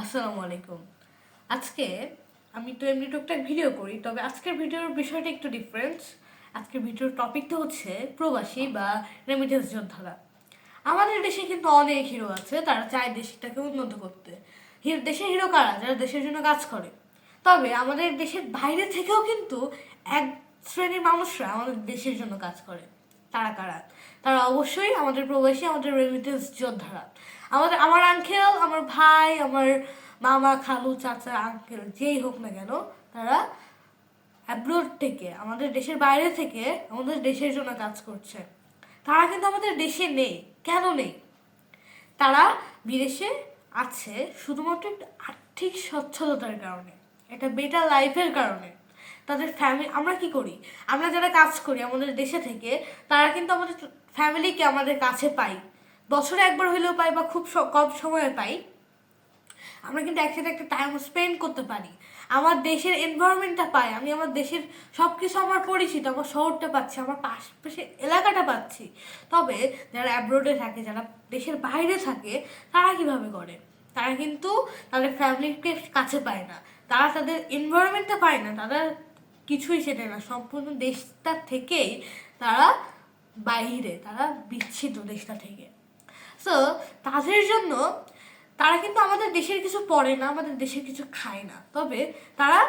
আসসালামু আলাইকুম। আজকে আমি তো এমনি টুকটাক ভিডিও করি, তবে আজকের ভিডিওর বিষয়টা একটু ডিফারেন্স আজকের ভিডিওর টপিকটা হচ্ছে প্রবাসী বা রেমিটেন্স যোদ্ধারা। আমাদের দেশে কিন্তু অনেক হিরো আছে, তারা চায় দেশটাকে উন্নত করতে। হিরো, দেশের হিরো কারা? যারা দেশের জন্য কাজ করে। তবে আমাদের দেশের বাইরে থেকেও কিন্তু এক শ্রেণির মানুষরা আমাদের দেশের জন্য কাজ করে। তারা কারা? তারা অবশ্যই আমাদের প্রবাসী, আমাদের রেমিটেন্স যোদ্ধারা। আমাদের, আমার আঙ্কেল আমার ভাই, আমার মামা, খালু, চাচা আঙ্কেল যেই হোক না কেন, তারা অ্যাব্রোড থেকে, আমাদের দেশের বাইরে থেকে, আমাদের দেশের জন্য কাজ করছে। তারা কিন্তু আমাদের দেশে নেই। কেন নেই? তারা বিদেশে আছে শুধুমাত্র একটা আর্থিক সচ্ছলতার কারণে, একটা বেটার লাইফের কারণে। তাদের ফ্যামিলি আমরা কি করি? আমরা যারা কাজ করি আমাদের দেশে থেকে, তারা কিন্তু আমাদের ফ্যামিলিকে আমাদের কাছে পাই। বছরে একবার হলেও পাই বা খুব কম সময়ে পাই। আমরা কিন্তু একসাথে একটা টাইম স্পেন্ড করতে পারি। আমার দেশের এনভায়রনমেন্টটা পাই, আমি আমার দেশের সব কিছু আমার পরিচিত, আমার শহরটা পাচ্ছি, আমার পাশে এলাকাটা পাচ্ছি। তবে যারা অ্যাব্রোডে থাকে, যারা দেশের বাইরে থাকে, তারা কীভাবে করে? তারা কিন্তু তাদের ফ্যামিলিকে কাছে পায় না। তারা তাদের এনভায়রনমেন্টটা পায় না তারা কিছুই সেটা না, সম্পূর্ণ দেশটা থেকেই তারা বাইরে, তারা বিচ্ছিন্ন দেশটা থেকে। সো তাদের জন্য তারা কিন্তু আমাদের দেশের কিছু পড়ে না, আমাদের দেশের কিছু খায় না। তবে তারা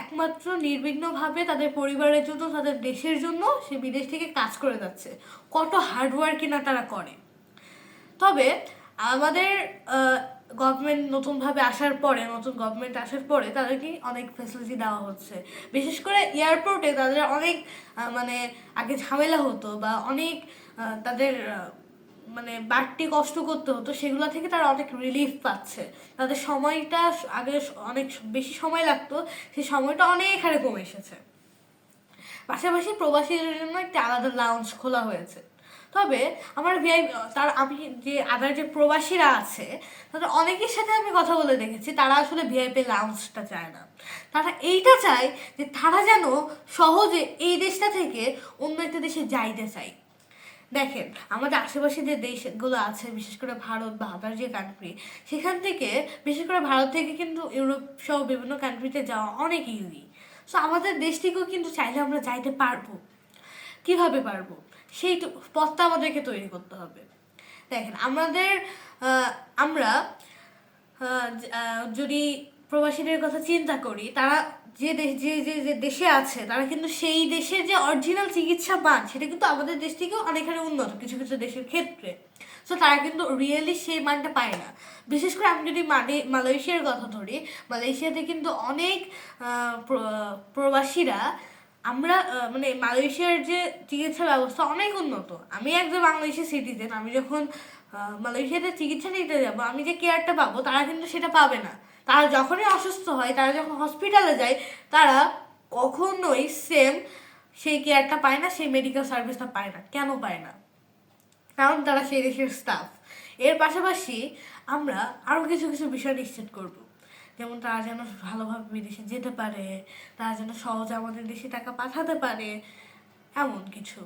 একমাত্র নির্বিঘ্নভাবে তাদের পরিবারের জন্য, তাদের দেশের জন্য সে বিদেশ থেকে কাজ করে যাচ্ছে। কত হার্ডওয়ার্কই না তারা করে। তবে আমাদের গভর্নমেন্ট নতুনভাবে আসার পরে, নতুন গভর্নমেন্ট আসার পরে তাদেরকে অনেক ফেসিলিটি দেওয়া হচ্ছে। বিশেষ করে এয়ারপোর্টে তাদের অনেক মানে আগে ঝামেলা হতো বা অনেক তাদের মানে বাড়তি কষ্ট করতে হতো, সেগুলো থেকে তারা অনেক রিলিফ পাচ্ছে। তাদের সময়টা আগে অনেক বেশি সময় লাগতো, সেই সময়টা অনেক হারে কমে এসেছে। পাশাপাশি প্রবাসীদের জন্য একটা আলাদা লাউঞ্জ খোলা হয়েছে। তবে আমার ভিআই তার আমি যে আদার যে প্রবাসীরা আছে, তাদের অনেকের সাথে আমি কথা বলে দেখেছি, তারা আসলে ভিআইপি লাউঞ্জটা চায় না। তারা এইটা চায় যে তারা যেন সহজে এই দেশটা থেকে অন্য একটা দেশে যাইতে চায়। দেখেন, আমাদের আশেপাশে যে দেশগুলো আছে, বিশেষ করে ভারত বা আদার যে কান্ট্রি সেখান থেকে, বিশেষ করে ভারত থেকে কিন্তু ইউরোপ সহ বিভিন্ন কান্ট্রিতে যাওয়া অনেক ইজি সো আমাদের দেশ থেকেও কিন্তু চাইলে আমরা যাইতে পারব। কীভাবে পারব? সেই পথটা আমাদেরকে তৈরি করতে হবে। দেখেন, আমাদের আমরা যদি প্রবাসীদের কথা চিন্তা করি, তারা যে দেশ, যে যে যে দেশে আছে, তারা কিন্তু সেই দেশের যে অরিজিনাল চিকিৎসা পান, সেটা কিন্তু আমাদের দেশ থেকেও অনেকখানি উন্নত কিছু কিছু দেশের ক্ষেত্রে। সো তারা কিন্তু রিয়েলি সেই মানটা পায় না। বিশেষ করে আমি যদি মানে মালয়েশিয়ার কথা ধরি, মালয়েশিয়াতে কিন্তু অনেক প্রবাসীরা আমরা মানে মালয়েশিয়ার যে চিকিৎসা ব্যবস্থা অনেক উন্নত। আমি একজন বাংলাদেশি সিটিজেন আমি যখন মালয়েশিয়াতে চিকিৎসা নিতে যাব, আমি যে কেয়ারটা পাবো, তারা কিন্তু সেটা পাবে না। তারা যখনই অসুস্থ হয়, তারা যখন হসপিটালে যায়, তারা কখনোই সেম সেই কেয়ারটা পায় না, সেই মেডিকেল সার্ভিসটা পায় না। কেন পায় না? কারণ তারা সেই দেশের স্টাফ এর পাশাপাশি আমরা আরও কিছু কিছু বিষয় নিশ্চিত করব। যেমন তারা যেন ভালোভাবে বিদেশে যেতে পারে, তারা যেন সহজে আমাদের দেশে টাকা পাঠাতে পারে, এমন কিছু।